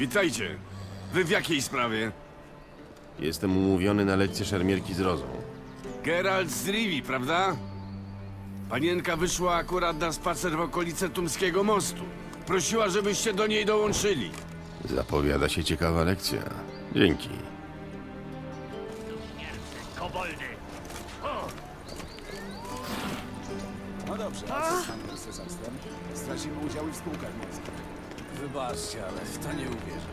Witajcie. Wy w jakiej sprawie? Jestem umówiony na lekcję szermierki z Rozą. Geralt z Rivi, prawda? Panienka wyszła akurat na spacer w okolice Tumskiego Mostu. Prosiła, żebyście do niej dołączyli. Zapowiada się ciekawa lekcja. Dzięki. Koboldy! No dobrze, a co z panem? Stracimy udziały w spółkach morskich. Wybaczcie, ale w to nie uwierzę.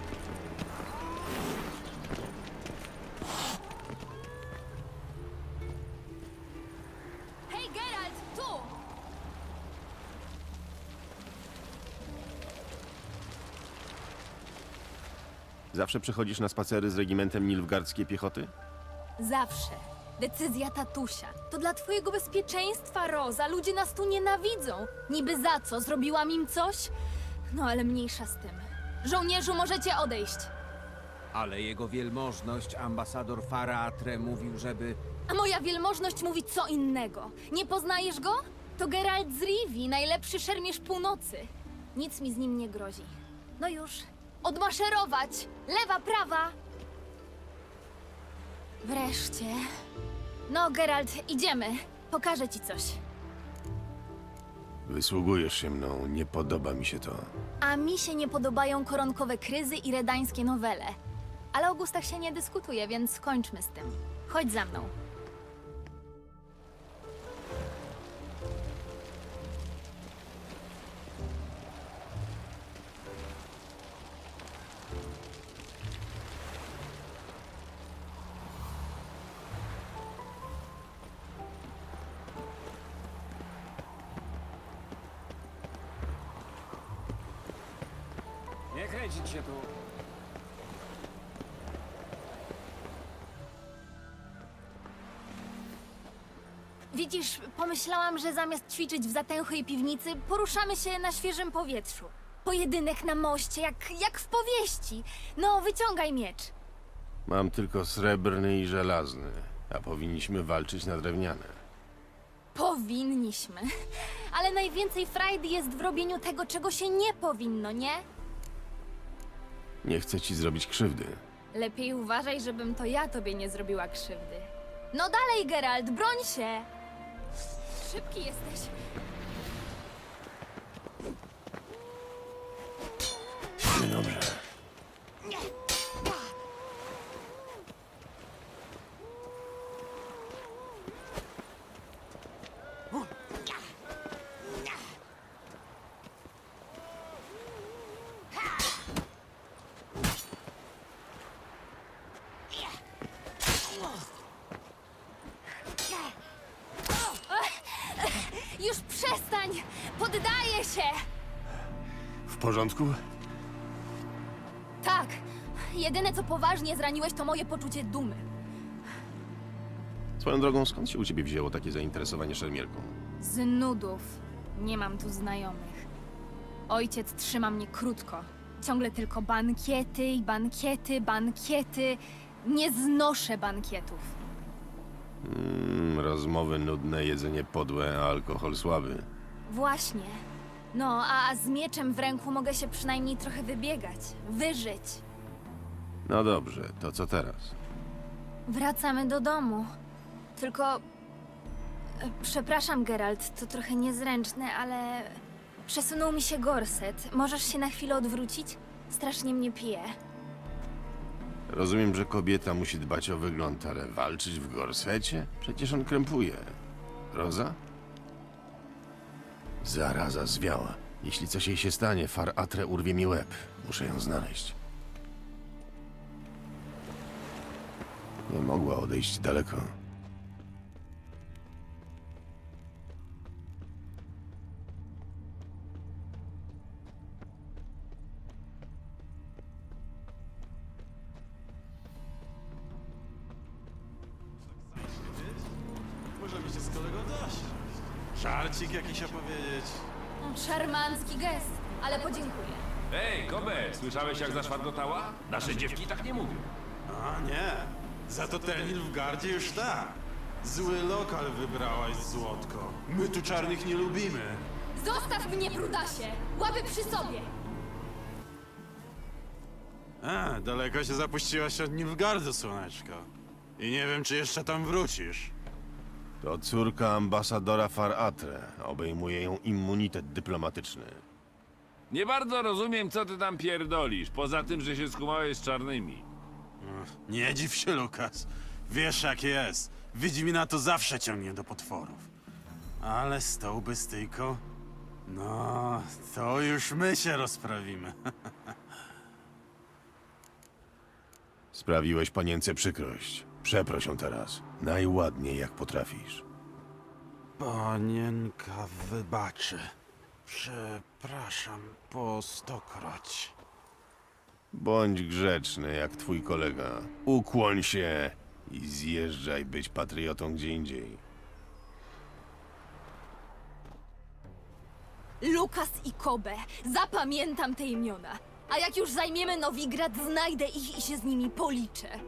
Hej, Geralt, tu! Zawsze przychodzisz na spacery z regimentem nilfgardzkiej piechoty? Zawsze. Decyzja tatusia. To dla twojego bezpieczeństwa, Roza. Ludzie nas tu nienawidzą. Niby za co? Zrobiłam im coś? No ale mniejsza z tym. Żołnierzu, możecie odejść. Ale jego wielmożność, ambasador Faratre, mówił, żeby... A moja wielmożność mówi co innego. Nie poznajesz go? To Geralt z Rivi, najlepszy szermierz północy. Nic mi z nim nie grozi. No już. Odmaszerować! Lewa, prawa! Wreszcie. No, Geralt, idziemy. Pokażę ci coś. Wysługujesz się mną, nie podoba mi się to. A mi się nie podobają koronkowe kryzy i redańskie nowele. Ale o gustach się nie dyskutuje, więc skończmy z tym. Chodź za mną. Kręcić się tu. Widzisz, pomyślałam, że zamiast ćwiczyć w zatęchłej piwnicy, poruszamy się na świeżym powietrzu. Pojedynek na moście, jak, jak w powieści. No, wyciągaj miecz. Mam tylko srebrny i żelazny, a powinniśmy walczyć na drewniane. Powinniśmy. Ale najwięcej frajdy jest w robieniu tego, czego się nie powinno, nie? Nie chcę ci zrobić krzywdy. Lepiej uważaj, żebym to ja tobie nie zrobiła krzywdy. No dalej, Geralt, broń się! Szybki jesteś. Dobrze. Już przestań! Poddaję się! W porządku? Tak. Jedyne, co poważnie zraniłeś, to moje poczucie dumy. Swoją drogą, skąd się u ciebie wzięło takie zainteresowanie szermierką? Z nudów. Nie mam tu znajomych. Ojciec trzyma mnie krótko. Ciągle tylko bankiety i bankiety, bankiety. Nie znoszę bankietów. Mm, rozmowy nudne, jedzenie podłe, a alkohol słaby. Właśnie. No, a z mieczem w ręku mogę się przynajmniej trochę wybiegać, wyżyć. No dobrze, to co teraz? Wracamy do domu. Tylko. e, Przepraszam, Geralt, to trochę niezręczne, ale. Przesunął mi się gorset. Możesz się na chwilę odwrócić? Strasznie mnie pije. Rozumiem, że kobieta musi dbać o wygląd, ale walczyć w gorsecie? Przecież on krępuje. Roza? Zaraza zwiała. Jeśli coś jej się stanie, far Atre urwie mi łeb. Muszę ją znaleźć. Nie mogła odejść daleko. Możemy się z kolegą dać. Żarcik jakiś opowiedzieć. Szarmancki gest, ale podziękuję. Ej, Kobe, słyszałeś jak zaszwargotała? Nasze dziewki tak nie mówią. A nie, za to Telnil w gardzie już tak. Zły lokal wybrałaś, Złotko. My tu czarnych nie lubimy. Zostaw mnie, brudasie! Łapy przy sobie! A, daleko się zapuściłaś od Nilfgaardu, słoneczko. I nie wiem, czy jeszcze tam wrócisz. To córka ambasadora Far Atre. Obejmuje ją immunitet dyplomatyczny. Nie bardzo rozumiem, co ty tam pierdolisz, poza tym, że się skumałeś z czarnymi. Nie dziw się, Lukas. Wiesz, jak jest. Wiedźmina to zawsze ciągnie do potworów. Ale z tą bystyjką... No, to już my się rozprawimy. Sprawiłeś panience przykrość. Przeproś ją teraz. Najładniej jak potrafisz. Panienka wybaczy. Przepraszam po stokroć. Bądź grzeczny jak twój kolega. Ukłoń się i zjeżdżaj być patriotą gdzie indziej. Lukas i Kobe. Zapamiętam te imiona. A jak już zajmiemy Nowigrad, znajdę ich i się z nimi policzę.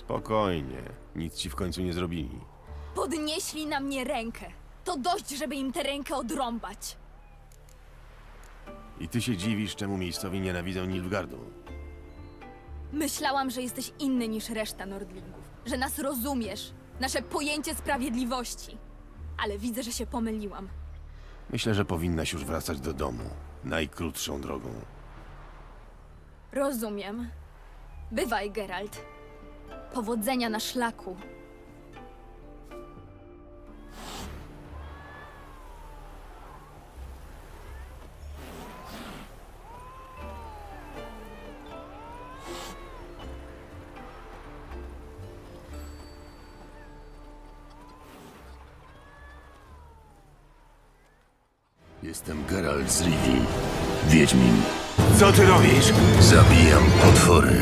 Spokojnie. Nic ci w końcu nie zrobili. Podnieśli na mnie rękę. To dość, żeby im tę rękę odrąbać. I ty się dziwisz, czemu miejscowi nienawidzą Nilfgardu. Myślałam, że jesteś inny niż reszta Nordlingów. Że nas rozumiesz. Nasze pojęcie sprawiedliwości. Ale widzę, że się pomyliłam. Myślę, że powinnaś już wracać do domu. Najkrótszą drogą. Rozumiem. Bywaj, Geralt. Powodzenia na szlaku. Jestem Geralt z Rivii, Wiedźmin. Co ty robisz? Zabijam potwory.